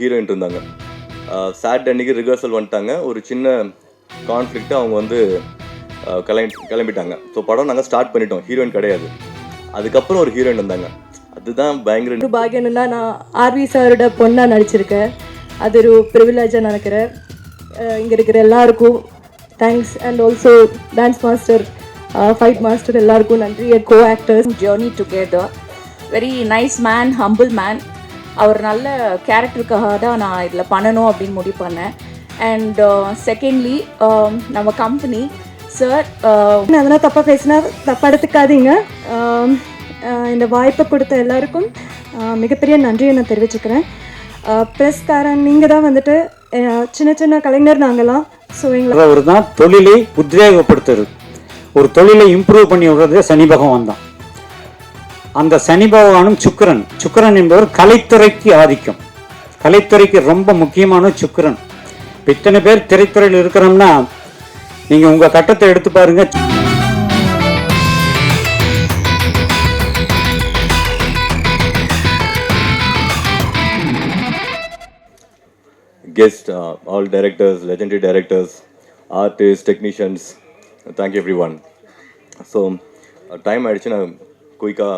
Heroine இருந்தாங்க. Chat அன்னைக்கு rehearsal வந்துட்டாங்க. ஒரு சின்ன கான்ஃப்ளிக்ட்டு அவங்க வந்து கிளம்பி கிளம்பிட்டாங்க. ஸோ படம் நாங்கள் ஸ்டார்ட் பண்ணிட்டோம். ஹீரோயின் கிடையாது. அதுக்கப்புறம் ஒரு ஹீரோயின் வந்தாங்க அதுதான் பயங்கர ஒரு பாகியம்னா நான் ஆர்வி சாரோட பொண்ணாக நடிச்சிருக்கேன். அது ஒரு ப்ரிவிலேஜாக நினைக்கிறேன் இங்கே இருக்கிற எல்லாருக்கும் thanks and also dance master fight master எல்லாருக்கும் நன்றி. Co actors journey together. Very nice man humble man அவர் நல்ல கேரக்டருக்காக தான் நான் இதில் பண்ணணும் அப்படின்னு முடிவு பண்ணேன். அண்ட் செகண்ட்லி நம்ம கம்பெனி சார் நான் அதெல்லாம் தப்பாக பேசினா தப்பாக எடுத்துக்காதீங்க. ஆம், ஆஹ் இந்த வாய்ப்பை கொடுத்த எல்லாருக்கும் மிகப்பெரிய நன்றியை நான் தெரிவிச்சுக்கிறேன். ப்ரெஸ்காரன் நீங்கள் தான் வந்துட்டு சின்ன சின்ன கலைஞர் நாங்களாம் ஸோ எங்களை அவர் தான் தொழிலை உத்வேகப்படுத்துறது. ஒரு தொழிலை இம்ப்ரூவ் பண்ணி விடுறது சனி பகவான் தான். அந்த சனி பகவானும் சுக்கரன். சுக்கரன் என்பவர் கலைத்துறைக்கு ஆதிக்கம். கலைத்துறைக்கு ரொம்ப முக்கியமான சுக்கரன். இப்போ இத்தனை பேர் திரைத்துறையில் இருக்கிறோம்னா நீங்கள் உங்கள் கட்டத்தை எடுத்து பாருங்க. Guest all directors legendary directors artist technicians thank you everyone so time ஆயிடுச்சு நான் குயிக்காக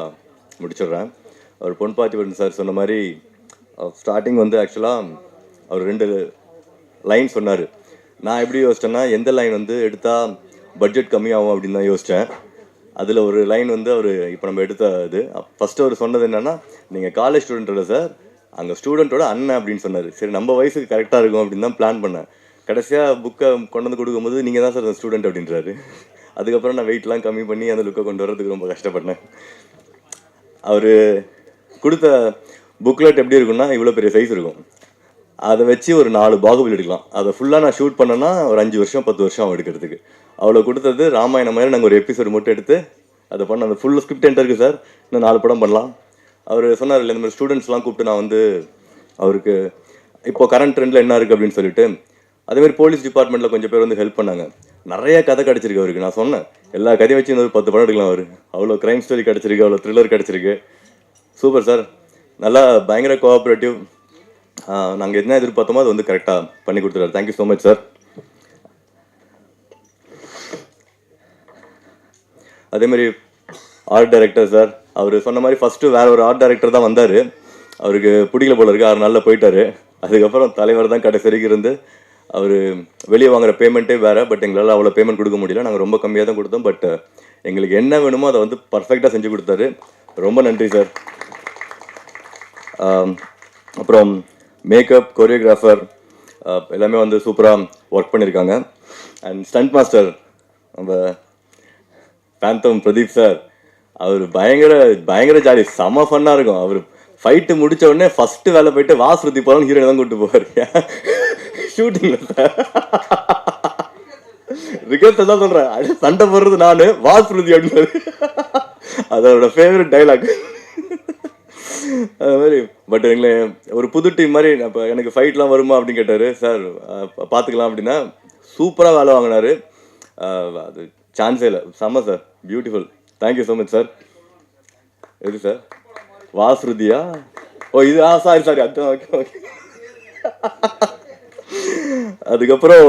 முடிச்சிடுறேன். அவர் பொன் பார்த்திபன் சார் சொன்ன மாதிரி ஸ்டார்டிங் வந்து ஆக்சுவலாக அவர் ரெண்டு லைன் சொன்னார். நான் எப்படி யோசிச்சேன்னா எந்த லைன் வந்து எடுத்தால் பட்ஜெட் கம்மியாகும் அப்படின்னு தான் யோசித்தேன் அதில் ஒரு லைன் வந்து அவர் இப்போ நம்ம எடுத்த இது. ஃபஸ்ட்டு அவர் சொன்னது என்னென்னா நீங்கள் காலேஜ் ஸ்டூடெண்ட்டோட சார் அங்கே ஸ்டூடெண்ட்டோட அண்ணன் அப்படின்னு சொன்னார். சரி நம்ம வயசுக்கு கரெக்டாக இருக்கும் அப்படின்னு தான் பிளான் பண்ணேன். கடைசியாக புக்கை கொண்டு வந்து கொடுக்கும்போது நீங்கள் தான் சார் ஸ்டூடெண்ட் அப்படின்றாரு. அதுக்கப்புறம் நான் வெயிட்லாம் கம்மி பண்ணி அந்த லுக்கை கொண்டு வரதுக்கு ரொம்ப கஷ்டப்பட்டேன். அவர் கொடுத்த புக்லெட் எப்படி இருக்கும்னா இவ்வளோ பெரிய சைஸ் இருக்கும். அதை வச்சு ஒரு நாலு பாகுபலி எடுக்கலாம். அதை ஃபுல்லாக நான் ஷூட் பண்ணேன்னா ஒரு அஞ்சு வருஷம் பத்து வருஷம் ஆகும் எடுக்கிறதுக்கு. அவ்வளோ கொடுத்தது ராமாயணம் மாதிரி நாங்கள் ஒரு எபிசோடு மட்டும் எடுத்து அதை பண்ண அந்த ஃபுல் ஸ்கிரிப்ட் என்கிட்ட இருக்குது சார். இன்னும் நாலு படம் பண்ணலாம். அவர் சொன்னார் இல்லை இந்த மாதிரி ஸ்டூடெண்ட்ஸ்லாம் கூப்பிட்டு நான் வந்து அவருக்கு இப்போ கரண்ட் ட்ரெண்டில் என்ன இருக்குது அப்படின்னு சொல்லிட்டு அதேமாதிரி போலீஸ் டிபார்ட்மெண்ட்டில் கொஞ்சம் பேர் வந்து ஹெல்ப் பண்ணாங்க. நிறைய கதை கிடச்சிருக்கு அவருக்கு. நான் சொன்னேன் எல்லா கதையும் வச்சு இன்னொரு பத்து படம் எடுக்கலாம் அவர். அவ்வளோ க்ரைம் ஸ்டோரி கிடச்சிருக்கு அவ்வளோ த்ரில்லர் கிடச்சிருக்கு. சூப்பர் சார் நல்லா பயங்கர கோஆப்ரேட்டிவ் நாங்கள் என்ன எதிர்பார்த்தோமோ அது வந்து கரெக்டாக பண்ணி கொடுத்துருவார் thank you so much sir அதேமாதிரி ஆர்ட் டைரக்டர் சார் அவர் சொன்ன மாதிரி ஃபஸ்ட்டு வேற ஒரு ஆர்ட் டைரக்டர் தான் வந்தார். அவருக்கு பிடிக்கல போல இருக்கு. ஆறு நாளில் போயிட்டாரு. அதுக்கப்புறம் தலைவர் தான் கடைசி வரைக்கும் இருந்து அவர் வெளியே வாங்குற பேமெண்ட்டே வேறு பட் எங்களால் அவ்வளோ பேமெண்ட் கொடுக்க முடியல. நாங்கள் ரொம்ப கம்மியாக தான் கொடுத்தோம் பட் uh, எங்களுக்கு என்ன வேணுமோ அதை வந்து பர்ஃபெக்டாக செஞ்சு கொடுத்தாரு. ரொம்ப நன்றி சார் அப்புறம் மேக்கப் கொரியோகிராஃபர் எல்லாமே வந்து சூப்பராக ஒர்க் பண்ணியிருக்காங்க அண்ட் ஸ்டண்ட் மாஸ்டர் நம்ம பேந்தம் பிரதீப் சார் அவர் பயங்கர பயங்கர ஜாலி செம ஃபன்னாக இருக்கும். அவர் ஃபைட்டு முடிச்ச உடனே ஃபஸ்ட்டு வேலை போயிட்டு வா ஸ்ருதி போகிறோம் தான் கூப்பிட்டு போவார். ஷூட்டிங் சார் தான் சொல்கிறேன் அது சண்டை போடுறது நானு வா ஸ்ருதி அப்படின்னு அதோட ஃபேவரட் டைலாக் அது மாதிரி பட் எங்களை ஒரு புது டீம் மாதிரி இப்போ எனக்கு ஃபைட்லாம் வருமா அப்படின்னு கேட்டார். சார் பார்த்துக்கலாம் அப்படின்னா சூப்பராக வேலை வாங்கினாரு. அது சான்ஸே இல்லை. செம்ம sir beautiful thank you so much sir எது சார் வாஸ்ருதியா ஓ இது ஆ சாரி சாரி அதான் ஓகே ஓகே அதுக்கப்புறம்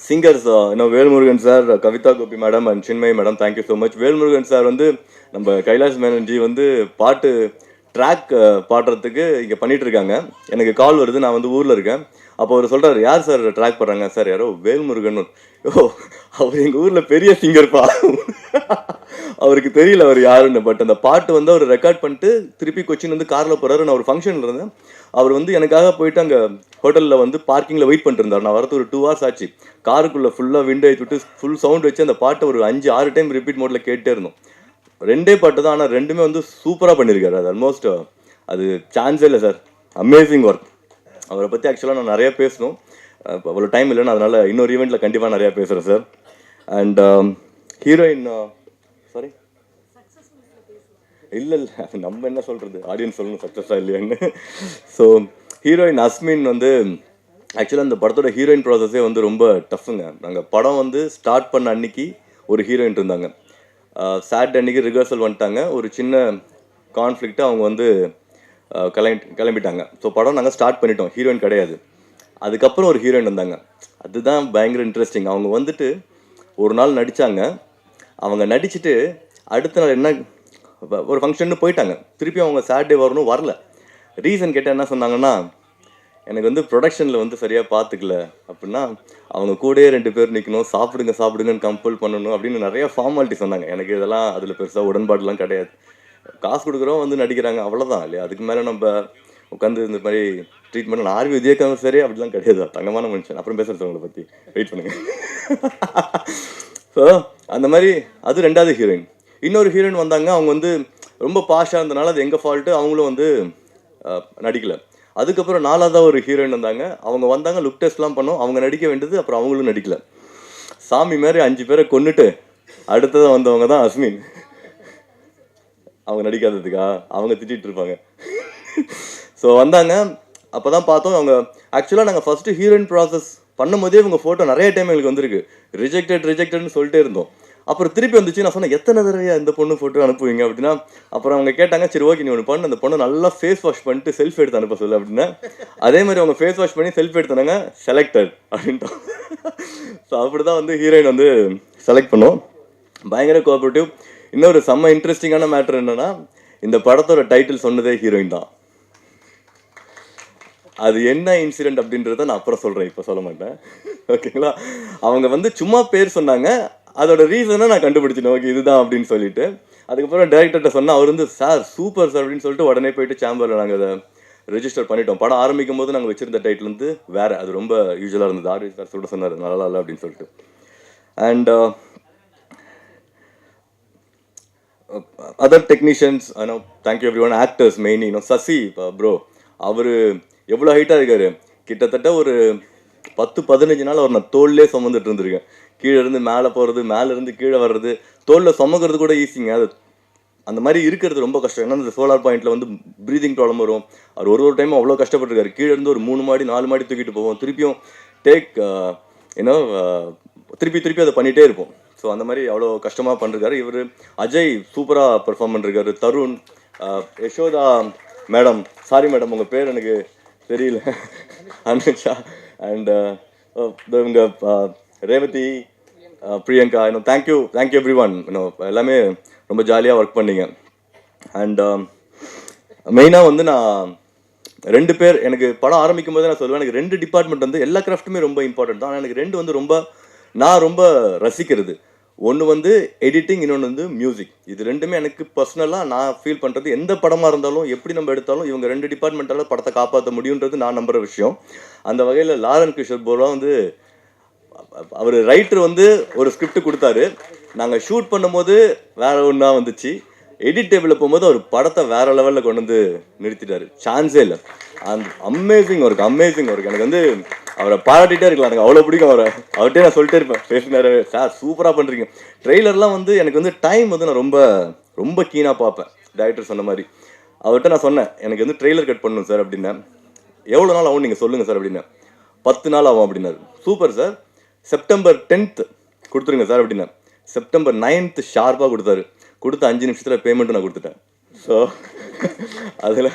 சிங்கர்ஸ் இன்னும் Velmurugan sir Kavitha Gopi madam and Chinmayi madam thank you so much Velmurugan sir வந்து நம்ம கைலாஷ் மேனன்ஜி வந்து பாட்டு ட்ராக் பாடுறதுக்கு இங்கே பண்ணிட்டு இருக்காங்க எனக்கு கால் வருது நான் வந்து ஊரில் இருக்கேன். அப்போ அவர் சொல்கிறார் யார் சார் ட்ராக் பண்ணுறாங்க சார் யாரோ வேல்முருகன் ஓ அவர் எங்கள் ஊரில் பெரிய சிங்கர்ப்பா அவருக்கு தெரியல அவர் யாருன்னு பட் அந்த பாட்டு வந்து அவர் ரெக்கார்ட் பண்ணிட்டு திருப்பி கொச்சின் வந்து காரில் போகிறாரு நான் ஒரு ஃபங்க்ஷனில் இருந்தேன். அவர் வந்து எனக்காக போயிட்டு அங்கே ஹோட்டலில் வந்து பார்க்கிங்கில் வெயிட் பண்ணிட்டு இருந்தார். நான் வரது ஒரு டூ ஹவர்ஸ் ஆச்சு. காருக்குள்ளே ஃபுல்லாக விண்டோ விட்டு ஃபுல் சவுண்ட் வச்சு அந்த பாட்டை ஒரு அஞ்சு ஆறு டைம் ரிப்பீட் மோட்டில் கேட்டே இருந்தோம். ரெண்டே பாட்டு தான் ஆனால் ரெண்டுமே வந்து சூப்பராக பண்ணியிருக்காரு அது ஆல்மோஸ்ட் uh, அது சான்ஸே இல்லை சார் அமேசிங் ஒர்க் அவரை பற்றி ஆக்சுவலாக நான் நிறையா பேசணும். அவ்வளோ டைம் இல்லைன்னு அதனால் இன்னொரு ஈவெண்ட்டில் கண்டிப்பாக நிறையா பேசுகிறேன் sir and heroine um, sorry uh, இல்லை இல்லை. நம்ம என்ன சொல்கிறது ஆடியன்ஸ் சொல்லணும் சக்ஸஸாக இல்லையான்னு. ஸோ ஹீரோயின் அஸ்மின் வந்து ஆக்சுவலாக அந்த படத்தோட ஹீரோயின் ப்ராசஸே வந்து ரொம்ப டஃப்புங்க நாங்கள் படம் வந்து ஸ்டார்ட் பண்ண அன்னைக்கு ஒரு ஹீரோயின் இருந்தாங்க. சாட்டர்டே அன்னைக்கு ரிஹர்சல் வந்துட்டாங்க. ஒரு சின்ன கான்ஃப்ளிக்ட்டு அவங்க வந்து கிளம்பி கிளம்பிட்டாங்க. ஸோ படம் நாங்கள் ஸ்டார்ட் பண்ணிட்டோம். ஹீரோயின் கிடையாது. அதுக்கப்புறம் ஒரு ஹீரோயின் வந்தாங்க அதுதான் பயங்கர இன்ட்ரெஸ்டிங் அவங்க வந்துட்டு ஒரு நாள் நடித்தாங்க அவங்க நடிச்சுட்டு அடுத்த நாள் என்ன ஒரு ஃபங்க்ஷன்னு போயிட்டாங்க. திருப்பி அவங்க சாட்டர்டே வரணும் வரல. ரீசன் கேட்டால் என்ன சொன்னாங்கன்னா எனக்கு வந்து ப்ரொடக்ஷனில் வந்து சரியாக பார்த்துக்கல அப்படின்னா அவங்க கூடயே ரெண்டு பேர் நிற்கணும் சாப்பிடுங்க சாப்பிடுங்கன்னு கம்பல் பண்ணணும் அப்படின்னு நிறைய ஃபார்மாலிட்டி சொன்னாங்க. எனக்கு இதெல்லாம் அதில் பெருசாக உடன்பாடுலாம் கிடையாது. காசு கொடுக்குறோம் வந்து நடிக்கிறாங்க அவ்வளோதான் இல்லையா? அதுக்கு மேலே நம்ம உட்காந்து இந்த மாதிரி ட்ரீட்மெண்ட் நான் ஆர்வி விஜயகாந்த் சரி அப்படிலாம் கிடையாது. தங்கமான மனுஷன். அப்புறம் பேசுறது உங்களை பற்றி வெயிட் பண்ணுங்க. ஸோ அந்த மாதிரி அது ரெண்டாவது ஹீரோயின் இன்னொரு ஹீரோயின் வந்தாங்க. அவங்க வந்து ரொம்ப பாஷாக இருந்தனால அது எங்கள் ஃபால்ட்டு அவங்களும் வந்து நடிக்கலை. அதுக்கப்புறம் நாலாவதாக ஒரு ஹீரோயின் வந்தாங்க. அவங்க வந்தாங்க லுக் டெஸ்ட்லாம் பண்ணோம். அவங்க நடிக்க வேண்டியது அப்புறம் அவங்களும் நடிக்கல. சாமி மாதிரி அஞ்சு பேரை கொண்டுட்டு அடுத்ததாக வந்தவங்க தான் அஸ்மின். அவங்க நடிக்காததுக்கா? அவங்க திட்டிகிட்டு இருப்பாங்க. ஸோ வந்தாங்க. அப்போ தான் பார்த்தோம் அவங்க ஆக்சுவலாக நாங்கள் ஃபஸ்ட்டு ஹீரோயின் ப்ராசஸ் பண்ணும்போதே இவங்க ஃபோட்டோ நிறைய டைம் எங்களுக்கு வந்திருக்கு. ரிஜெக்டட் ரிஜெக்டட்னு சொல்லிட்டே இருந்தோம். அப்புறம் திருப்பி வந்துச்சு நான் சொன்னேன் எத்தனை தடவையா இந்த பொண்ணு ஃபோட்டோ அனுப்புவீங்க? அப்படின்னா அப்புறம் அவங்க கேட்டாங்க சரி ஓகே நீ ஒன்று பண்ணு அந்த பொண்ணு நல்லா ஃபேஸ் வாஷ் பண்ணிட்டு செல்ஃபி எடுத்து அனுப்ப சொல்லு அப்படின்னா அதே மாதிரி அவங்க ஃபேஸ் வாஷ் பண்ணி செல்ஃபி எடுத்தாங்க செலக்டட் அப்படின்ட்டோம் ஸோ அப்படி தான் வந்து ஹீரோயின் வந்து செலக்ட் பண்ணோம். பயங்கர கோஆபரேட்டிவ் இன்னொரு செம்ம இன்ட்ரெஸ்டிங்கான மேட்ரு என்னன்னா இந்த படத்தோட டைட்டில் சொன்னதே ஹீரோயின் தான். அது என்ன இன்சிடென்ட் அப்படின்றத நான் அப்புறம் சொல்கிறேன் இப்போ சொல்ல மாட்டேன். ஓகேங்களா அவங்க வந்து சும்மா பேர் சொன்னாங்க அதோட ரீசனை நான் கண்டுபிடிச்சிட்டேன். ஓகே இதுதான் அப்படின்னு சொல்லிட்டு. அதுக்கப்புறம் டேரக்டர்கிட்ட சொன்னால் அவர் வந்து சார் சூப்பர் சார் அப்படின்னு சொல்லிட்டு உடனே போயிட்டு சேம்பரில் நாங்கள் அதை ரெஜிஸ்டர் பண்ணிட்டோம். படம் ஆரம்பிக்கும் போது நாங்கள் வச்சிருந்த டைட்டில் வந்து வேற அது ரொம்ப யூஸ்வலாக இருந்தது. ஆர்வி சார் சொல்லிட்டு சொன்னார் நல்லா இல்லை அப்படின்னு சொல்லிட்டு. And other technicians I know thank you everyone actors mainly no Sasi bro அவர் எவ்வளோ ஹைட்டாக இருக்காரு? கிட்டத்தட்ட ஒரு பத்து பதினஞ்சு நாள் அவர் நான் தோல்லே சுமந்துட்டு இருந்திருக்கேன். கீழே இருந்து மேலே போகிறது மேலே இருந்து கீழே வர்றது தோலில் சுமக்கிறது கூட ஈஸிங்க அது அந்த மாதிரி இருக்கிறது ரொம்ப கஷ்டம். ஏன்னா இந்த சோலார் பாயிண்ட்ல வந்து ப்ரீதிங் ப்ராப்ளம் வரும். அவர் ஒரு ஒரு டைமும் அவ்வளோ கஷ்டப்பட்டிருக்காரு. கீழே இருந்து ஒரு மூணு மாடி நாலு மாடி தூக்கிட்டு போவோம். திருப்பியும் டேக் ஏன்னா திருப்பி திருப்பி அதை பண்ணிகிட்டே இருப்போம். ஸோ அந்த மாதிரி அவ்வளோ கஷ்டமாக பண்ணிருக்காரு. இவர் அஜய் சூப்பராக பெர்ஃபார்ம் பண்ணிருக்காரு. Tarun Yashoda madam sorry madam உங்கள் பேர் எனக்கு தெரியல. அனுஷா அண்ட் uh, oh, இவங்க uh, ரேவதி uh, பிரியங்கா இன்னும் தேங்க்யூ தேங்க்யூ எவ்ரி ஒன் இன்னும் எல்லாமே ரொம்ப ஜாலியாக ஒர்க் பண்ணிங்க. அண்ட் மெயினாக வந்து நான் ரெண்டு பேர் எனக்கு படம் ஆரம்பிக்கும் போது நான் சொல்லுவேன் எனக்கு ரெண்டு டிபார்ட்மெண்ட் வந்து எல்லா கிராஃப்ட்டுமே ரொம்ப இம்பார்ட்டன்ட் தான். எனக்கு ரெண்டு வந்து ரொம்ப நான் ரொம்ப ரசிக்கிறது. ஒன்று வந்து எடிட்டிங் இன்னொன்று வந்து மியூசிக் இது ரெண்டுமே எனக்கு பர்சனலாக நான் ஃபீல் பண்ணுறது எந்த படமாக இருந்தாலும் எப்படி நம்ம எடுத்தாலும் இவங்க ரெண்டு டிபார்ட்மெண்ட்டால் படத்தை காப்பாற்ற முடியுன்றது நான் நம்புற விஷயம். அந்த வகையில் லாரன் கிஷோர் போரா வந்து அவர் ரைட்டர் வந்து ஒரு ஸ்கிரிப்ட் கொடுத்தாரு. நாங்கள் ஷூட் பண்ணும்போது வேற ஒன்றா வந்துச்சு. எடிட் டேபிளில் போகும்போது அவர் படத்தை வேற லெவலில் கொண்டு வந்து நிறுத்திட்டாரு. சான்ஸே இல்லை. அந்த அமேசிங் ஒர்க் அமேசிங் ஒர்க் எனக்கு வந்து அவரை பாராட்டிட்டே இருக்கலாம். எனக்கு அவ்வளோ பிடிக்கும் அவரை. அவர்கிட்டே நான் சொல்லிட்டே இருப்பேன். பேசினாரு. சார் சூப்பராக பண்ணுறீங்க ட்ரெய்லர்லாம் வந்து எனக்கு வந்து டைம் வந்து நான் ரொம்ப ரொம்ப கீனாக பார்ப்பேன். டேரக்டர் சொன்ன மாதிரி. அவர்கிட்ட நான் சொன்னேன் எனக்கு வந்து ட்ரெய்லர் கட் பண்ணணும் சார் அப்படின்னேன். எவ்வளோ நாள் ஆகும் நீங்கள் சொல்லுங்கள் சார் அப்படின்னு. பத்து நாள் ஆகும் அப்படின்னாரு. Super sir. செப்டம்பர் டென்த்து கொடுத்துருங்க சார் அப்படின்னா. செப்டம்பர் நைன்த்து ஷார்ப்பாக கொடுத்தாரு. கொடுத்த அஞ்சு நிமிஷத்தில் பேமெண்ட்டும் நான் கொடுத்துட்டேன். ஸோ அதில்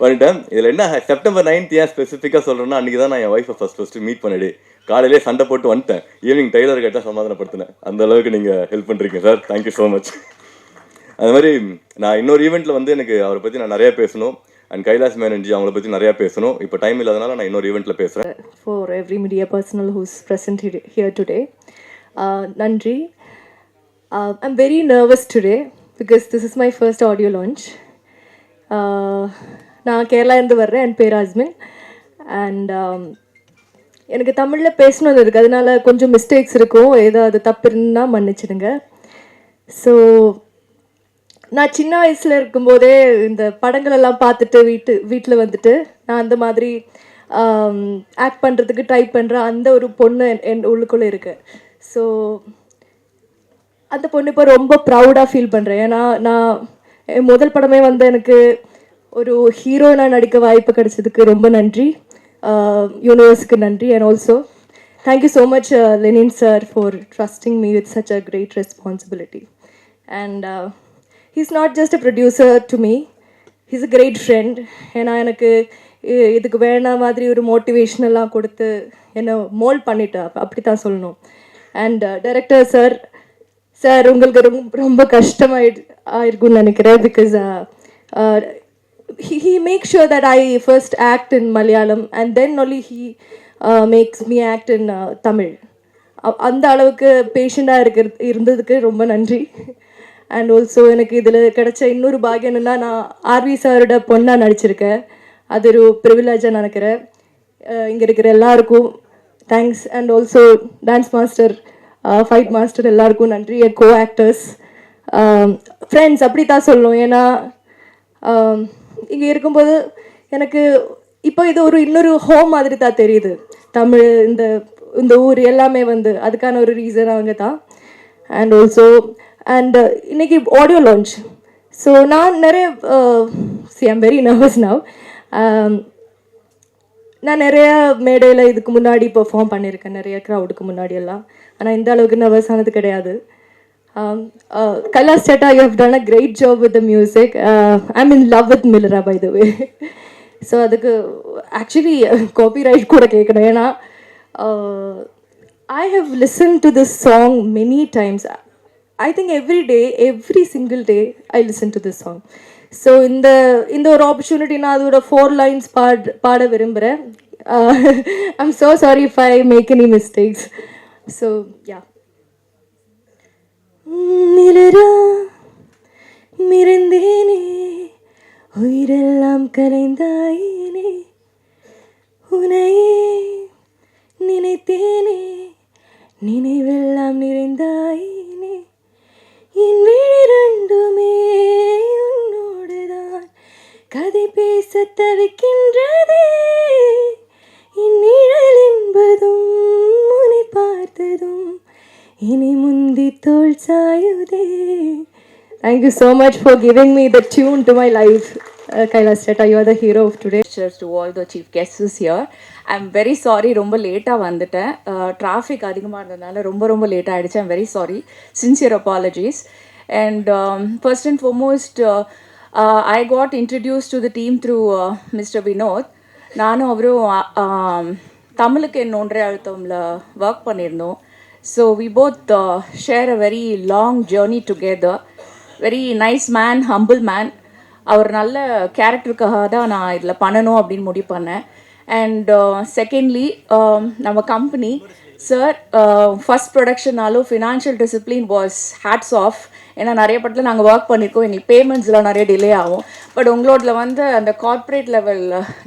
பண்ணிட்டேன். இதில் என்ன செப்டம்பர் நைன்த் ஏன் ஸ்பெசிஃபிக்காக சொல்கிறேன்னா அன்றைக்கி தான் நான் என் ஒய்ஃபை ஃபஸ்ட் ஃபஸ்ட்டு மீட் பண்ணிடு காலையிலே சண்டை போட்டு வந்துட்டேன். ஈவினிங் டெய்லர் கேட்டால் சமாதானப்படுத்தினேன். அந்த அளவுக்கு நீங்கள் ஹெல்ப் பண்ணுறீங்க சார். தேங்க்யூ ஸோ மச் அது மாதிரி நான் இன்னொரு ஈவெண்ட்டில் வந்து எனக்கு அவரை பற்றி நான் நிறையா பேசணும். அண்ட் கைலாஸ் மேனன்ஜி அவங்கள பற்றி நிறையா பேசணும். இப்போ டைம் இல்லாதனால நான் இன்னொரு ஈவெண்ட்டில் பேசுகிறேன் for every media personal who's present here today நன்றி Uh, Nandri, uh, I'm very nervous today because this is my first audio launch. நான் கேரளாலேருந்து வர்றேன். என் பேர் அஸ்மின். அண்ட் எனக்கு தமிழில் பேசணும்னு இருக்குது அதனால கொஞ்சம் மிஸ்டேக்ஸ் இருக்கும். ஏதாவது தப்பு இருந்தால் மன்னிச்சிடுங்க. ஸோ நான் சின்ன வயசில் இருக்கும்போதே இந்த படங்களெல்லாம் பார்த்துட்டு வீட்டு வீட்டில் வந்துட்டு நான் அந்த மாதிரி ஆக்ட் பண்ணுறதுக்கு ட்ரை பண்ணுற அந்த ஒரு பொண்ணு என்- என் உள்ளுக்குள்ளே இருக்கு. ஸோ அந்த பொண்ணு இப்போ ரொம்ப ப்ரௌடாக ஃபீல் பண்ணுறேன் ஏன்னா நான் என் முதல் படமே வந்து எனக்கு ஒரு ஹீரோயினாக நடிக்க வாய்ப்பு கிடைச்சதுக்கு ரொம்ப நன்றி. யூனிவர்ஸுக்கு நன்றி. And also thank you so much Lenin sir for trusting me with such a great responsibility and he's not just a producer to me he's a great friend ஏன்னா எனக்கு இதுக்கு வேணா மாதிரி ஒரு மோட்டிவேஷனெல்லாம் கொடுத்து என்னை மோல்ட் பண்ணிவிட்டு அப்படி தான் சொல்லணும் அண்ட் டைரக்டர் சார் சார் உங்களுக்கு ரொம்ப ரொம்ப கஷ்டமாயிடு ஆயிருக்கும்னு நினைக்கிறேன். Because he make sure that I first act in Malayalam and then only he makes me act in Tamil அந்த அளவுக்கு பேஷண்டாக இருக்கிற இருந்ததுக்கு ரொம்ப நன்றி. அண்ட் ஆல்சோ எனக்கு இதில் கிடைச்ச இன்னொரு பாகியம் என்னென்னா நான் ஆர்வி சாரோட பொண்ணாக நடிச்சிருக்கேன். அது ஒரு ப்ரிவிலேஜாக நினைக்கிறேன். இங்கே இருக்கிற எல்லாருக்கும் thanks and also dance master fight master எல்லாருக்கும் நன்றி. கோ ஆக்டர்ஸ் ஃப்ரெண்ட்ஸ் அப்படி தான் சொல்லணும் ஏன்னா இங்கே இருக்கும்போது எனக்கு இப்போ இது ஒரு இன்னொரு ஹோம் மாதிரி தான் தெரியுது. தமிழ் இந்த இந்த ஊர் எல்லாமே வந்து அதுக்கான ஒரு ரீசன் அவங்க தான் அண்ட் ஆல்சோ அண்ட் uh, இன்னைக்கு ஆடியோ லான்ச் ஸோ நான் நிறைய சி ஐம் வெரி நர்வஸ் நவ் நான் நிறைய மேடையில் இதுக்கு முன்னாடி பெர்ஃபார்ம் பண்ணியிருக்கேன். நிறைய க்ரௌடுக்கு முன்னாடி எல்லாம். ஆனால் இந்த அளவுக்கு நர்வஸ் ஆனது கிடையாது. Um, uh, you have done a great job with the music I mean love with மில்லரா by the way so அதுக்கு ஆக்சுவலி காப்பிரைட் கூட கேட்கணும் ஏன்னா I have listen to this song many times I think every day every single day I listen to this song so இந்த இந்த ஒரு opportunity நான் அதோட four lines பாட் பாட விரும்புகிறேன் I'm so sorry if I make any mistakes so yeah மிளரா மிரந்தேனே உயிரெல்லாம் கலைந்தாயினே உனையே நினைத்தேனே நினைவெல்லாம் நிறைந்தாயினே என் விழிரண்டுமே உன்னோடுதான் கதை பேச தவிக்கின்றதே. என் நிழல் என்பதும் முனை பார்த்ததும் இனி முந்தி தோல் சாயுதே. Thank you you much for giving me the tune to my life Kailash Uh, you are the hero of today of today. Cheers to all the chief guests I'm very sorry ரொம்ப லேட்டாக வந்துட்டேன். Uh, டிராஃபிக் அதிகமாக இருந்ததுனால ரொம்ப ரொம்ப late ஆகிடுச்சு I'm very sorry sincere apologies and first and foremost I got introduce to the team through mister Vinod நானும் அவரும் uh, um, தமிழுக்கு என் ஒன்றரை அழுத்தமில் ஒர்க் பண்ணியிருந்தோம் so we both share a very long journey together very nice man humble man அவர் நல்ல கேரக்டருக்காக தான் நான் இதில் பண்ணணும் அப்படின்னு முடிவு பண்ணேன். அண்ட் செகண்ட்லி uh, um, நம்ம company sir first ப்ரொடக்ஷனாலும் financial discipline was hats off ஏன்னா நிறைய படத்தில் நாங்கள் ஒர்க் பண்ணியிருக்கோம் எங்களுக்கு பேமெண்ட்ஸ்லாம் நிறைய டிலே ஆகும். பட் உங்களோட வந்து அந்த கார்ப்பரேட் லெவல்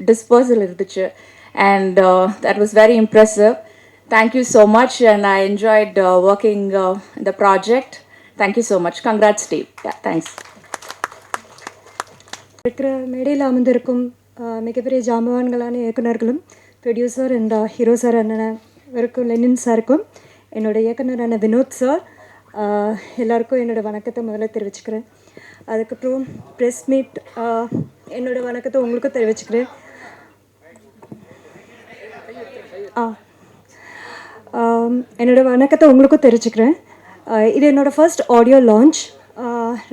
டிஸ்பர்சல் இருந்துச்சு. And that was very impressive thank you so much and I enjoyed working இந்த project thank you so much congrats team thanks இருக்கிற மேடையில் அமர்ந்திருக்கும் மிகப்பெரிய ஜாம்பவான்களான இயக்குனர்களும் ப்ரொடியூசர் அண்ட் ஹீரோ சார் அண்ணன் இருக்கும் லெனின் சாருக்கும் என்னோடய இயக்குனரான வினோத் சார் எல்லாருக்கும் என்னோடய வணக்கத்தை முதல்ல தெரிவிச்சுக்கிறேன். அதுக்கப்புறம் ப்ரெஸ் மீட் என்னோடய வணக்கத்தை உங்களுக்கும் தெரிவிச்சுக்கிறேன். ஆ என்னோடய வணக்கத்தை உங்களுக்கும் தெரிஞ்சுக்கிறேன் இது என்னோடய ஃபர்ஸ்ட் ஆடியோ லான்ச்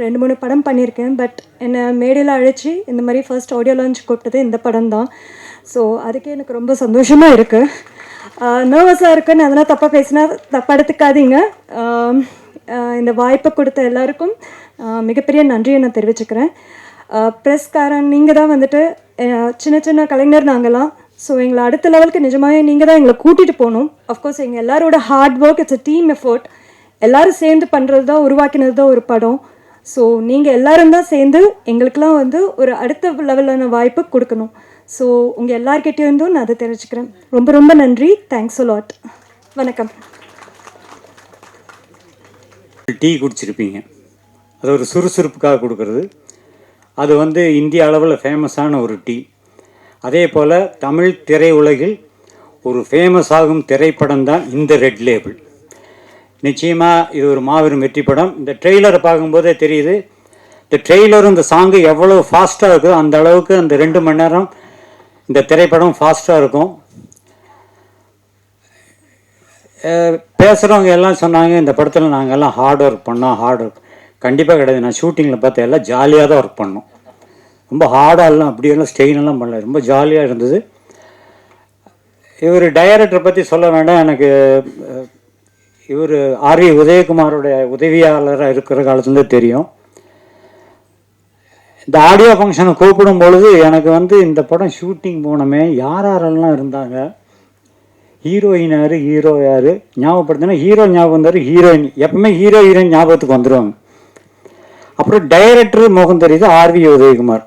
ரெண்டு மூணு படம் பண்ணியிருக்கேன். பட் என்னை மேடையில் அழைச்சி இந்த மாதிரி ஃபர்ஸ்ட் ஆடியோ லான்ச் கூப்பிட்டது இந்த படம் தான் ஸோ அதுக்கே எனக்கு ரொம்ப சந்தோஷமாக இருக்குது நர்வஸாக இருக்குன்னு அதெல்லாம் தப்பாக பேசினா தப்பாக எடுத்துக்காதீங்க. இந்த வாய்ப்பை கொடுத்த எல்லாருக்கும் மிகப்பெரிய நன்றியை நான் தெரிவிச்சுக்கிறேன். ப்ரெஸ்காரன் நீங்கள் தான் வந்துட்டு சின்ன சின்ன கலைஞர் நாங்களாம் ஸோ எங்களை அடுத்த லெவலுக்கு நிஜமாகவே நீங்கள் தான் எங்களை கூட்டிகிட்டு போகணும். அஃப்கோர்ஸ் எங்கள் எல்லாரோட hard work it's a team effort எல்லாரும் சேர்ந்து பண்ணுறது தான் உருவாக்கினது தான் ஒரு படம். ஸோ நீங்கள் எல்லாரும் தான் சேர்ந்து எங்களுக்கெல்லாம் வந்து ஒரு அடுத்த லெவலான வாய்ப்பு கொடுக்கணும். ஸோ உங்கள் எல்லார்கிட்டேருந்தும் நான் அதை தெரிஞ்சுக்கிறேன் ரொம்ப ரொம்ப நன்றி. தேங்க்ஸ் லாட் வணக்கம். டீ குடிச்சிருப்பீங்க. அது ஒரு சுறுசுறுப்புக்காக கொடுக்கறது. அது வந்து இந்திய அளவில் ஃபேமஸான ஒரு டீ. அதே போல் தமிழ் திரையுலகில் ஒரு ஃபேமஸ் ஆகும் திரைப்படம் தான் இந்த ரெட் லேபிள் நிச்சயமாக இது ஒரு மாபெரும் வெற்றி படம். இந்த ட்ரெய்லரை பார்க்கும்போதே தெரியுது. இந்த ட்ரெய்லரும் இந்த சாங்கு எவ்வளோ ஃபாஸ்ட்டாக இருக்குதோ அந்த அளவுக்கு அந்த ரெண்டு மணி நேரம் இந்த திரைப்படம் ஃபாஸ்ட்டாக இருக்கும். பேசுகிறவங்க எல்லாம் சொன்னாங்க இந்த படத்தில் நாங்கள் எல்லாம் ஹார்ட் ஒர்க் பண்ணோம் ஹார்ட் ஒர்க் கண்டிப்பாக கிடையாது. நான் ஷூட்டிங்கில் பார்த்து எல்லாம் ஜாலியாக தான் ஒர்க் பண்ணோம். ரொம்ப ஹார்டாகலாம் அப்படியெல்லாம் ஸ்டெயினெல்லாம் பண்ணல. ரொம்ப ஜாலியாக இருந்தது. இவர் டைரக்டரை பற்றி சொல்ல வேண்டாம். எனக்கு இவர் ஆர்வி உதயகுமாரோடைய உதவியாளராக இருக்கிற காலத்துலேருந்து தெரியும். இந்த ஆடியோ ஃபங்க்ஷனை கூப்பிடும் பொழுது எனக்கு வந்து இந்த படம் ஷூட்டிங் போனோமே யார் யாரெல்லாம் இருந்தாங்க? ஹீரோயின் யார்? ஹீரோ யார்? ஞாபகப்படுத்தினா ஹீரோ ஞாபகம் வந்தார் ஹீரோயின் எப்பவுமே ஹீரோ ஹீரோயின் ஞாபகத்துக்கு வந்துடுவாங்க அப்புறம் டைரக்டர் முகம் தெரியுது ஆர்வி உதயகுமார்.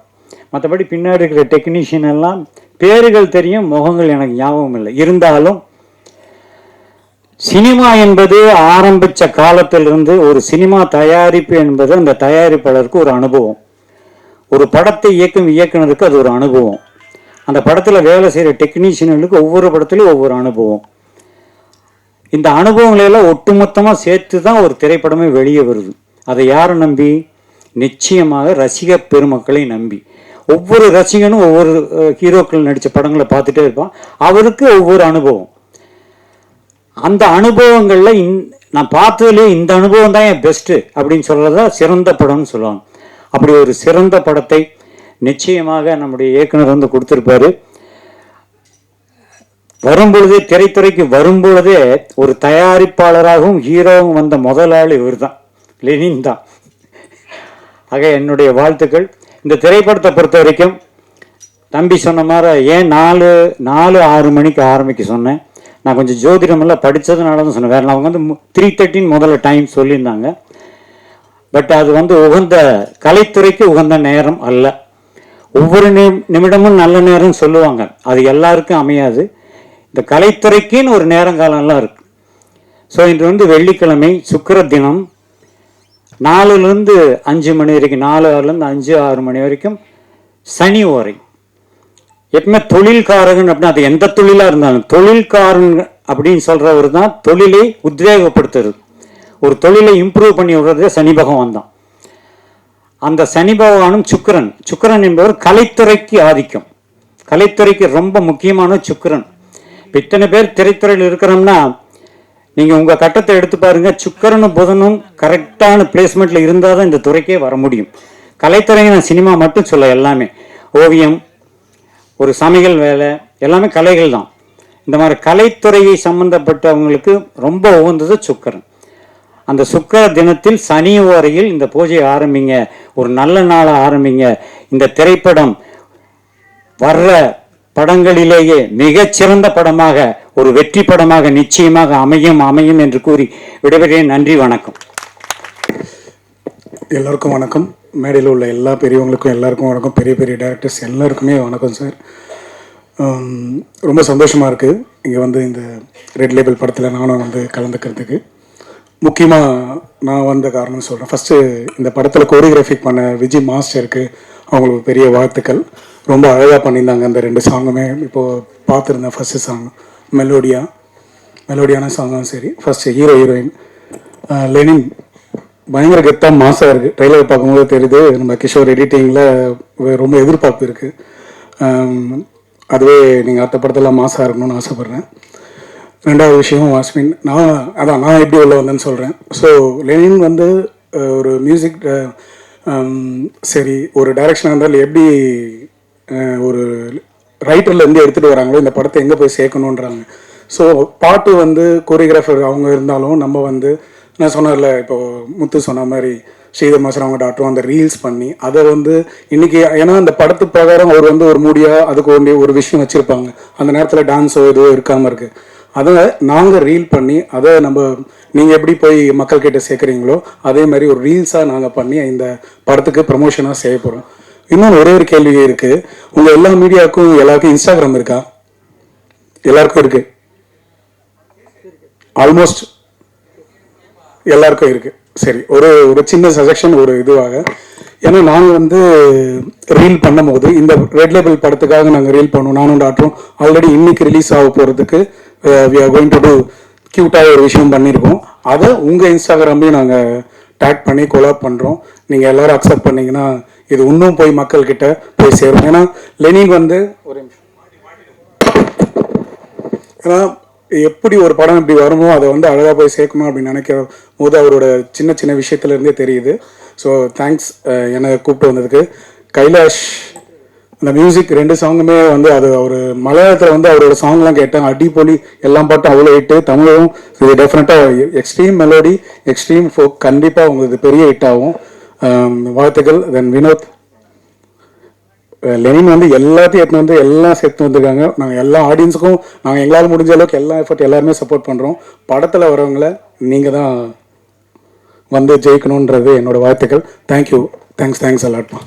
மற்றபடி பின்னாடி இருக்கிற டெக்னீஷியன் எல்லாம் பேர்கள் தெரியும் முகங்கள் எனக்கு ஞாபகம் இல்லை இருந்தாலும் சினிமா என்பது ஆரம்பித்த காலத்திலிருந்து ஒரு சினிமா தயாரிப்பு என்பது அந்த தயாரிப்பாளருக்கு ஒரு அனுபவம். ஒரு படத்தை இயக்கும் இயக்குனருக்கு அது ஒரு அனுபவம். அந்த படத்தில் வேலை செய்கிற டெக்னீஷியனுக்கு ஒவ்வொரு படத்துலையும் ஒவ்வொரு அனுபவம். இந்த அனுபவங்களை எல்லாம் ஒட்டுமொத்தமாக சேர்த்து தான் ஒரு திரைப்படமே வெளியே வருது. அதை யாரை நம்பி? நிச்சயமாக ரசிக பெருமக்களை நம்பி. ஒவ்வொரு ரசிகனும் ஒவ்வொரு ஹீரோக்கள் நடித்த படங்களை பார்த்துட்டே இருப்பான். அவருக்கு ஒவ்வொரு அனுபவம். அந்த அனுபவங்களில் இந் நான் பார்த்ததுலேயே இந்த அனுபவம் தான் என் பெஸ்ட்டு அப்படின்னு சொல்கிறதா சிறந்த படம்னு சொல்லுவாங்க. அப்படி ஒரு சிறந்த படத்தை நிச்சயமாக நம்முடைய இயக்குனர் வந்து கொடுத்துருப்பாரு. வரும்பொழுதே திரைத்துறைக்கு வரும்பொழுதே ஒரு தயாரிப்பாளராகவும் ஹீரோவும் வந்த முதலாளி இவர் தான் லெனின் தான். ஆக என்னுடைய வாழ்த்துக்கள். இந்த திரைப்படத்தை பொறுத்த வரைக்கும் தம்பி சொன்ன மாதிரி ஏன் நாலு நாலு ஆறு மணிக்கு ஆரம்பிக்க சொன்னேன். நான் கொஞ்சம் ஜோதிடமெல்லாம் படித்ததுனால தான் சொன்னேன். வேறு அவங்க வந்து த்ரீ தேர்ட்டின் முதல்ல டைம் சொல்லியிருந்தாங்க. பட் அது வந்து உகந்த கலைத்துறைக்கு உகந்த நேரம் அல்ல. ஒவ்வொரு நி- நிமிடமும் நல்ல நேரம் சொல்லுவாங்க. அது எல்லாருக்கும் அமையாது. இந்த கலைத்துறைக்குன்னு ஒரு நேரங்காலம்லாம் இருக்கு. ஸோ இன்று வந்து வெள்ளிக்கிழமை சுக்கிர தினம். நாலுலேருந்து அஞ்சு மணி வரைக்கும் நாலு ஆறுலேருந்து அஞ்சு ஆறு மணி வரைக்கும் சனி ஓரை. எப்பவுமே தொழில்காரகன் அப்படின்னா அது எந்த தொழிலாக இருந்தாலும் தொழில்காரன் அப்படின்னு சொல்கிறவர் தான் தொழிலை உத்வேகப்படுத்துறது. ஒரு தொழிலை இம்ப்ரூவ் பண்ணி விடுறது சனி பகவான் தான். அந்த சனி பகவானும் சுக்கிரன். சுக்கிரன் என்பவர் கலைத்துறைக்கு ஆதிக்கம். கலைத்துறைக்கு ரொம்ப முக்கியமான சுக்கரன். இப்போ இத்தனை பேர் திரைத்துறையில் இருக்கிறோம்னா நீங்கள் உங்கள் கட்டத்தை எடுத்து பாருங்கள் சுக்கிரனும் புதனும் கரெக்டான பிளேஸ்மெண்ட்டில் இருந்தால் தான் இந்த துறைக்கே வர முடியும். கலைத்துறை நான் சினிமா மட்டும் சொல்ல எல்லாமே. ஓவியம் ஒரு சமையல் வேலை எல்லாமே கலைகள் தான். இந்த மாதிரி கலைத்துறையை சம்பந்தப்பட்டவங்களுக்கு ரொம்ப உகந்தது சுக்கரன். அந்த சுக்கர தினத்தில் சனி ஓரையில் இந்த பூஜையை ஆரம்பிங்க. ஒரு நல்ல நாளை ஆரம்பிங்க. இந்த திரைப்படம் வர்ற படங்களிலேயே மிகச்சிறந்த படமாக ஒரு வெற்றி படமாக நிச்சயமாக அமையும் அமையும் என்று கூறி விடைபெறேன் நன்றி வணக்கம். எல்லோருக்கும் வணக்கம். மேடையில் உள்ள எல்லா பெரியவங்களுக்கும் எல்லாருக்கும் வணக்கம். பெரிய பெரிய டேரக்டர்ஸ் எல்லாருக்குமே வணக்கம் சார் ரொம்ப சந்தோஷமாக இருக்குது இங்கே வந்து இந்த ரெட் லேபிள் படத்தில் நானும் வந்து கலந்துக்கிறதுக்கு. முக்கியமாக நான் வந்த காரணம் சொல்கிறேன் ஃபஸ்ட்டு இந்த படத்தில் கோரியோகிராஃபிக் பண்ண விஜய் மாஸ்டருக்கு அவங்களுக்கு பெரிய வாழ்த்துக்கள். ரொம்ப அழகாக பண்ணியிருந்தாங்க அந்த ரெண்டு சாங்குமே இப்போது பார்த்துருந்தேன் ஃபஸ்ட்டு சாங் மெலோடியா மெலோடியான சாங்கும் சரி. ஃபஸ்ட்டு ஹீரோ ஹீரோயின் லெனின் பயங்கர கெத்தாக மாசாக இருக்குது ட்ரெய்லர் பார்க்கும்போது தெரியுது நம்ம கிஷோர் எடிட்டிங்கில் ரொம்ப எதிர்பார்ப்பு இருக்குது அதுவே நீங்கள் அடுத்த படத்தில் மாசாக இருக்கணும்னு ஆசைப்பட்றேன். ரெண்டாவது விஷயம் வாஸ்மின் நான் அதான் நான் எப்படி உள்ள வந்தேன்னு சொல்கிறேன் ஸோ லெனின் வந்து ஒரு மியூசிக் சரி ஒரு டைரக்ஷனாக இருந்தாலும் எப்படி ஒரு ரைட்டர்ல இருந்து எடுத்துகிட்டு வராங்களோ இந்த படத்தை எங்கே போய் சேர்க்கணுன்றாங்க ஸோ பாட்டு வந்து கோரியோகிராஃபர் அவங்க இருந்தாலும் நம்ம வந்து நான் சொன்னதில்ல இப்போ முத்து சொன்ன மாதிரி ஸ்ரீதர் அவங்க டாக்டரும் அந்த ரீல்ஸ் பண்ணி அதை வந்து இன்னைக்கு ஏன்னா அந்த படத்து பிரகாரம் அவர் வந்து ஒரு மூடியா அதுக்கு வேண்டிய ஒரு விஷயம் வச்சிருப்பாங்க. அந்த நேரத்தில் டான்ஸோ எதுவோ இருக்காம இருக்கு. அதை நாங்கள் ரீல் பண்ணி அதை நம்ம நீங்கள் எப்படி போய் மக்கள் கிட்ட சேர்க்குறீங்களோ அதே மாதிரி ஒரு ரீல்ஸாக நாங்கள் பண்ணி இந்த படத்துக்கு ப்ரமோஷனாக செய்ய போகிறோம் இன்னொன்று ஒரே ஒரு கேள்வி இருக்குது உங்கள் எல்லா மீடியாவுக்கும் எல்லாருக்கும் இன்ஸ்டாகிராம் இருக்கா? எல்லாருக்கும் இருக்குது ஆல்மோஸ்ட் எல்லாருக்கும் இருக்கு. சரி ஒரு ஒரு சின்ன சஜஷன் ஒரு இதுவாக. ஏன்னா நாங்கள் வந்து ரீல் பண்ணும்போது இந்த ரெட் லேபிள் படத்துக்காக நாங்கள் ரீல் பண்ணுவோம் நானும் டாக்டரும் ஆல்ரெடி இன்னைக்கு ரிலீஸ் ஆக போகிறதுக்கு we are going to do க்யூட்டாக ஒரு விஷயம் பண்ணியிருக்கோம் அதை உங்கள் இன்ஸ்டாகிராம்லேயும் நாங்கள் டேக் பண்ணி கொலாப் பண்ணுறோம் நீங்கள் எல்லோரும் அக்செப்ட் பண்ணீங்கன்னா இது இன்னும் போய் மக்கள்கிட்ட போய் சேரும். ஏன்னா லெனின் வந்து ஒரு ஏன்னா எப்படி ஒரு படம் இப்படி வருமோ அதை வந்து அழகாக போய் சேர்க்கணும் அப்படின்னு நினைக்கிற போது அவரோட சின்ன சின்ன விஷயத்துல இருந்தே தெரியுது. ஸோ தேங்க்ஸ் என்னை கூப்பிட்டு வந்ததுக்கு. கைலாஷ் அந்த மியூசிக் ரெண்டு சாங்குமே வந்து அது அவர் மலையாளத்தில் வந்து அவரோட சாங்லாம் கேட்டேன் அடிப்பொலி எல்லாம் பாட்டும் அவ்வளோ ஹிட்டு தமிழும் இது டெஃபினட்டாக எக்ஸ்ட்ரீம் மெலோடி எக்ஸ்ட்ரீம் ஃபோக் கண்டிப்பாக உங்களுக்கு பெரிய ஹிட் ஆகும். வாழ்த்துக்கள். தென் வினோத் லெனின் வந்து எல்லாத்தையும் எடுத்துன்னு வந்து எல்லாம் சேர்த்து வந்திருக்காங்க. நாங்கள் எல்லா ஆடியன்ஸுக்கும் நாங்கள் எங்களால் முடிஞ்ச அளவுக்கு எல்லா எஃபர்ட் எல்லாருமே சப்போர்ட் பண்ணுறோம் படத்தில் வரவங்கள நீங்கள் தான் வந்து ஜெயிக்கணுன்றது என்னோடய வாழ்த்துக்கள். Thank you thanks thanks அலாட்மா